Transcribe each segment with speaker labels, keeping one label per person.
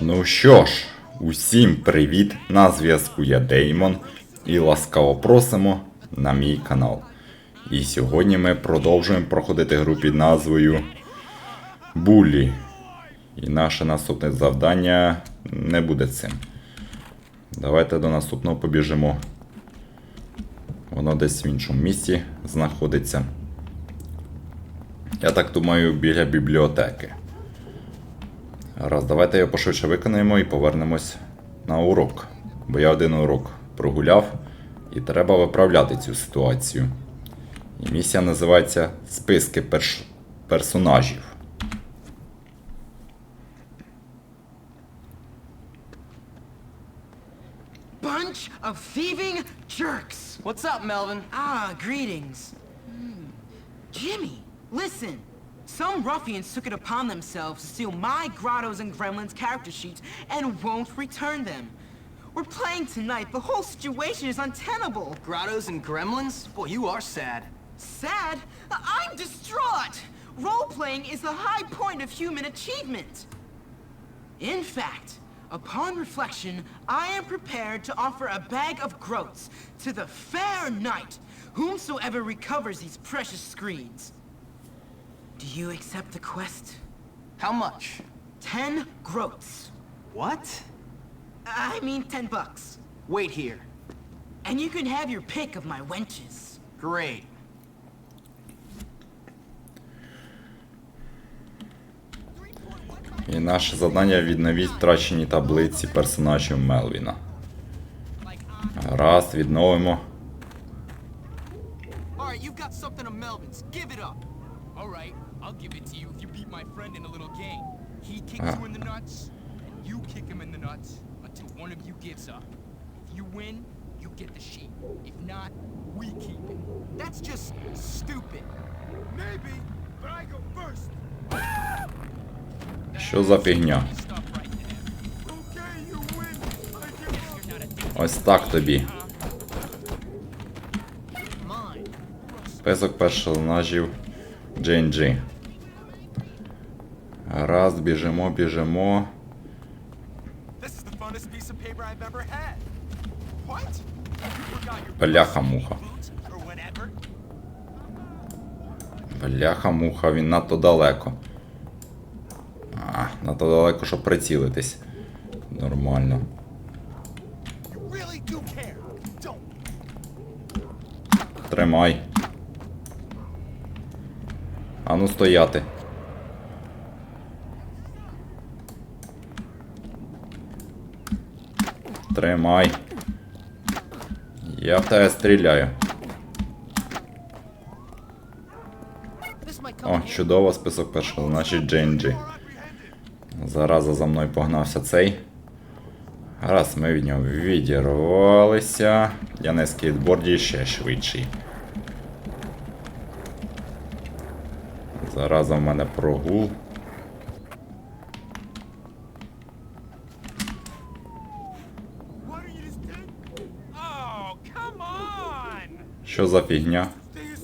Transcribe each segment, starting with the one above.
Speaker 1: Ну що ж, усім привіт! На зв'язку я Деймон і ласкаво просимо на мій канал. І сьогодні ми продовжуємо проходити гру під назвою Буллі. І наше наступне завдання не буде цим. Давайте до наступного побіжимо. Воно десь в іншому місці знаходиться. Я так думаю, біля бібліотеки. Раз, давайте його пошвидше виконаємо і повернемось на урок. Бо я один урок прогуляв і треба виправляти цю ситуацію. І місія називається Списки перш... персонажів.
Speaker 2: Bunch of thieving jerks.
Speaker 3: What's up, Melvin?
Speaker 2: Ah, greetings. Hmm. Jimmy, listen. Some ruffians took it upon themselves to steal my Grottos and Gremlins character sheets and won't return them. We're playing tonight. The whole situation is untenable.
Speaker 3: Grottos and gremlins? Boy, you are sad.
Speaker 2: Sad? I'm distraught. Role-playing is the high point of human achievement. In fact, upon reflection, I am prepared to offer a bag of groats to the fair knight, whomsoever recovers these precious screens. Do you accept the quest?
Speaker 3: How much?
Speaker 2: Ten groats.
Speaker 3: What?
Speaker 2: I mean ten bucks.
Speaker 3: Wait here.
Speaker 2: And you can have your pick of my wenches.
Speaker 3: Great.
Speaker 1: І наше завдання відновіть втрачені таблиці персонажів Мелвіна. Раз, відновимо.
Speaker 4: Up. Alright, I'll give it to you if you beat my friend in a little game. He kicks
Speaker 1: Ah.
Speaker 4: you in the nuts, and you kick him in the nuts until one of you gives up. If you win, you get the sheet. If not, we keep it. That's just stupid. Maybe, but I go first.
Speaker 1: Що за фігня?
Speaker 4: Right
Speaker 1: Ось так тобі. Список персонажів GNG. Раз, біжимо, біжимо. Бляха-муха. Бляха-муха, він надто далеко. А, надто далеко, щоб прицілитись. Нормально. Тримай. Ану стояти. Тримай. Я в тебе стріляю. О, чудово, список першого, значить Дженджі. Зараза за мною погнався цей. Раз ми від нього відірвалися. Я на скейтборді ще швидший. Зараза в мене прогул.
Speaker 4: Oh!
Speaker 1: Що за фігня?
Speaker 4: Oh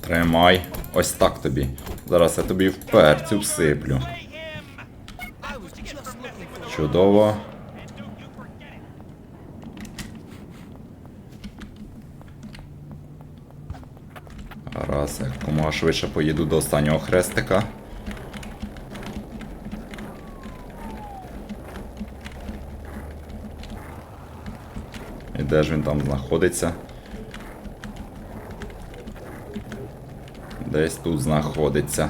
Speaker 1: Тримай. Ось так тобі. Зараз я тобі в перцю всиплю. Чудово.
Speaker 4: And don't you forget it.
Speaker 1: Раз, як комога швидше поїду до останнього хрестика. І де ж він там знаходиться? Десь тут знаходиться.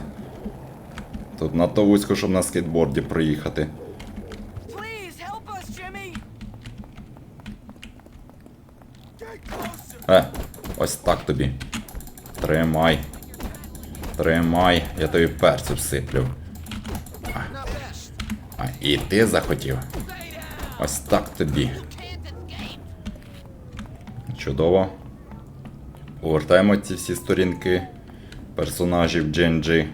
Speaker 1: Тут надто вузько, щоб на скейтборді проїхати. Е, ось так тобі. Тримай. Тримай, я тобі перцю всиплю. А. а, і ти захотів. Ось так тобі. Чудово. Повертаємо ці всі сторінки персонажів GNG.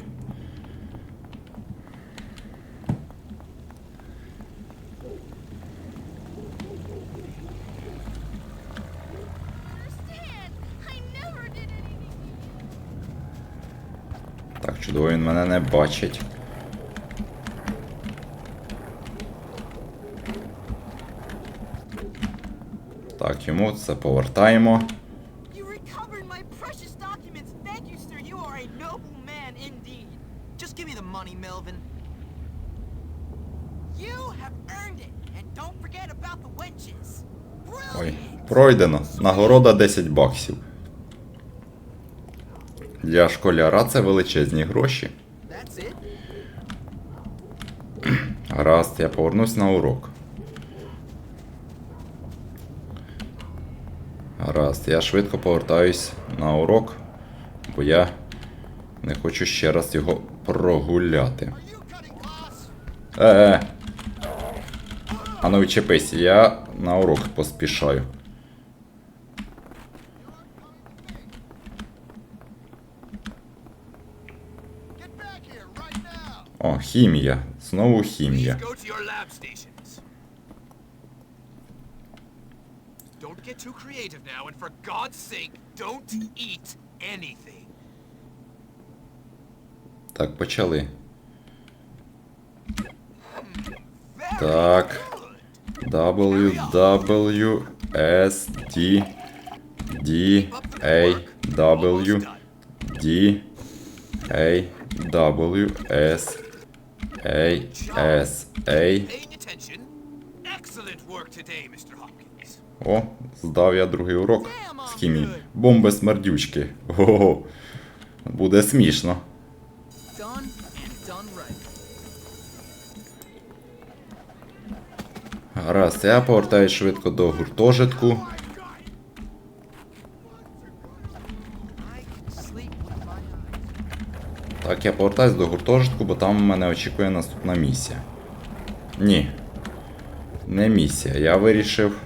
Speaker 5: understand. I never did anything.
Speaker 1: Так, чудово, він мене не бачить. Так, йому це повертаємо. Ой, пройдено. Нагорода 10 баксів. Для школяра це величезні гроші. Гаразд, я повернусь на урок. Гаразд, я швидко повертаюсь на урок, бо я не хочу ще раз його прогуляти. Е, е. А ну відчепись, я на урок поспішаю. О, хімія. Знову хімія.
Speaker 4: Don't get too creative now, and for God's sake, don't eat anything.
Speaker 1: Так, почали. Так. W W S D D A W D A W S A S A. О, здав я другий урок з хімії. Бомби смердючки. Ого. Буде смішно. Гаразд, я повертаюсь швидко до гуртожитку.
Speaker 3: I can sleep with my eyes.
Speaker 1: Так, я повертаюсь до гуртожитку, бо там мене очікує наступна місія. Ні. Не місія. Я вирішив.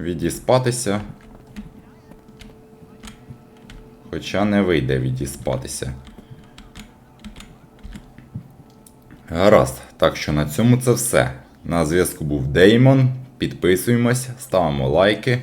Speaker 1: Відіспатися. Хоча не вийде відіспатися. Гаразд. Так що на цьому це все. На зв'язку був Деймон. Підписуємось, ставимо лайки,